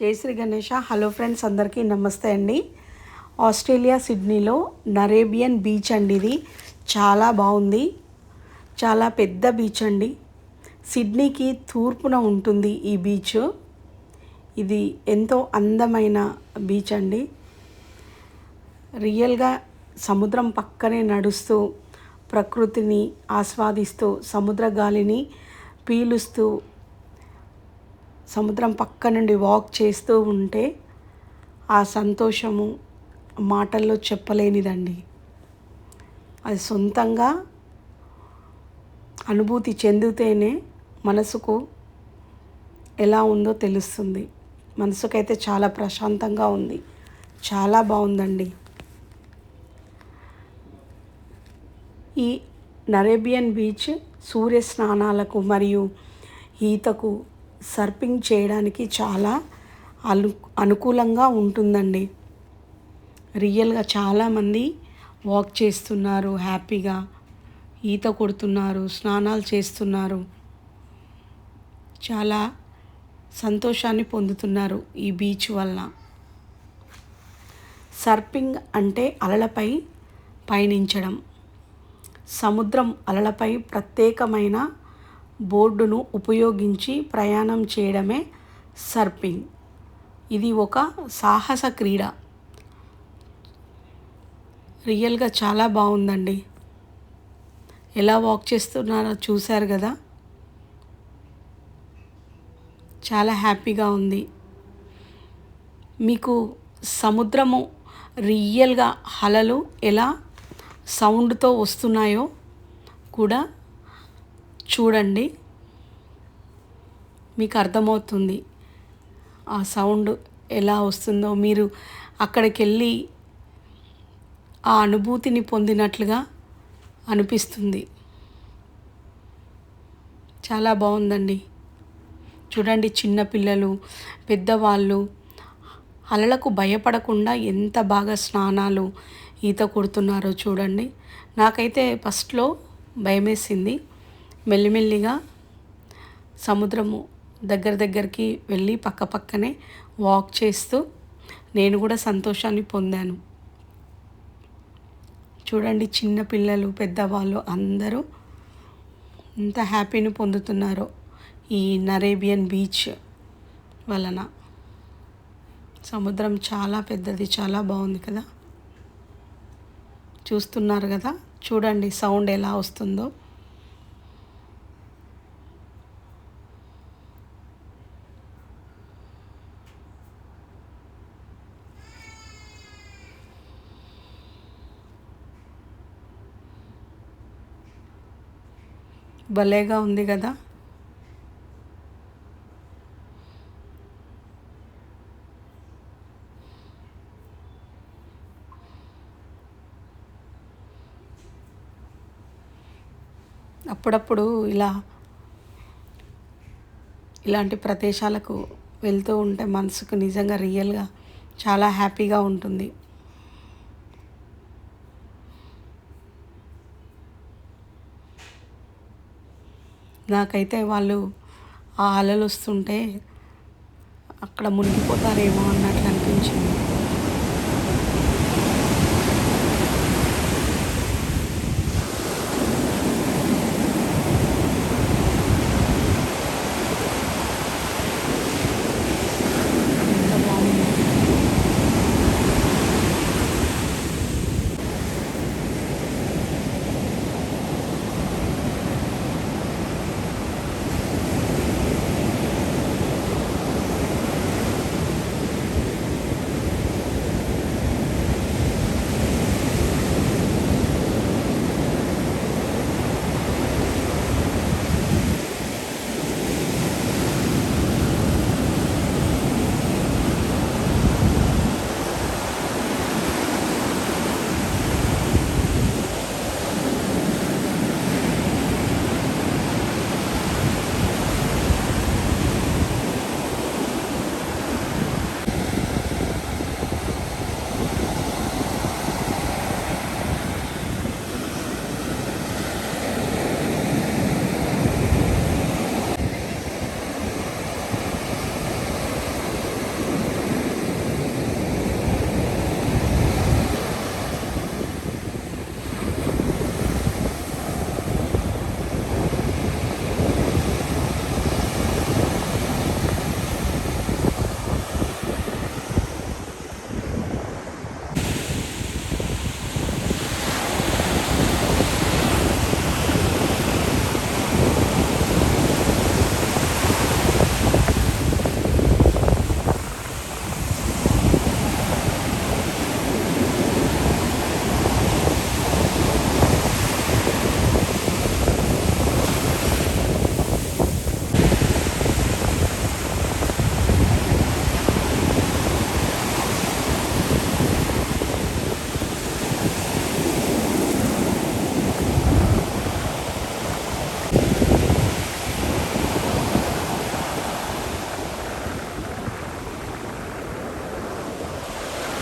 జై Shri Ganesha. Hello friends అందరికీ నమస్తే అండి. ఆస్ట్రేలియా సిడ్నీలో నరేబియన్ బీచ్ అండి ఇది. చాలా బాగుంది. చాలా పెద్ద బీచ్ అండి. సిడ్నీకి తూర్పున ఉంటుంది ఈ బీచ్. ఇది ఎంతో అందమైన బీచ్ అండి. రియల్గా సముద్రం పక్కనే నడుస్తూ ప్రకృతిని ఆస్వాదిస్తూ సముద్ర గాలిని పీలుస్తూ సముద్రం పక్క నుండి వాక్ చేస్తూ ఉంటే ఆ సంతోషము మాటల్లో చెప్పలేనిదండి. అది సొంతంగా అనుభూతి చెందితేనే మనసుకు ఎలా ఉందో తెలుస్తుంది. మనసుకైతే చాలా ప్రశాంతంగా ఉంది. చాలా బాగుందండి. ఈ నరేబియన్ బీచ్ సూర్య స్నానాలకు మరియు ఈతకు సర్పింగ్ చేయడానికి చాలా అను అనుకూలంగా ఉంటుందండి. రియల్గా చాలామంది వాక్ చేస్తున్నారు హ్యాపీగా ఈత కొడుతున్నారు స్నానాలు చేస్తున్నారు. చాలా సంతోషాన్ని పొందుతున్నారు ఈ బీచ్ వల్ల. సర్పింగ్ అంటే అలలపై పయనించడం. సముద్రం అలలపై ప్రత్యేకమైన బోర్డును ఉపయోగించి ప్రయాణం చేయడమే సర్పింగ్ ఇది ఒక సాహస క్రీడ. రియల్గా చాలా బాగుందండి. ఎలా వాక్ చేస్తున్నారో చూశారు కదా? చాలా హ్యాపీగా ఉంది. మీకు సముద్రము రియల్గా అలలు ఎలా సౌండ్తో వస్తున్నాయో కూడా చూడండి. మీకు అర్థమవుతుంది ఆ సౌండ్ ఎలా వస్తుందో. మీరు అక్కడికి వెళ్ళి ఆ అనుభూతిని పొందినట్లుగా అనిపిస్తుంది. చాలా బాగుందండి. చూడండి చిన్నపిల్లలు పెద్దవాళ్ళు అలలకు భయపడకుండా ఎంత బాగా స్నానాలు ఈత కొడుతున్నారో చూడండి. నాకైతే ఫస్ట్లో భయమేసింది. మెల్లిమెల్లిగా సముద్రము దగ్గర దగ్గరికి వెళ్ళి పక్క పక్కనే వాక్ చేస్తూ నేను కూడా సంతోషాన్ని పొందాను. చూడండి చిన్న పిల్లలు పెద్దవాళ్ళు అందరూ ఎంత హ్యాపీని పొందుతున్నారో ఈ నరేబియన్ బీచ్ వలన. సముద్రం చాలా పెద్దది చాలా బాగుంది కదా? చూస్తున్నారు కదా? చూడండి సౌండ్ ఎలా వస్తుందో. భలేగా ఉంది కదా? అప్పుడప్పుడు ఇలా ఇలాంటి ప్రదేశాలకు వెళ్తూ ఉంటే మనసుకు నిజంగా రియల్గా చాలా హ్యాపీగా ఉంటుంది. నాకైతే వాళ్ళు ఆ అలలు వస్తుంటే అక్కడ మునిగిపోతారేమో అన్నట్లు అనిపించింది.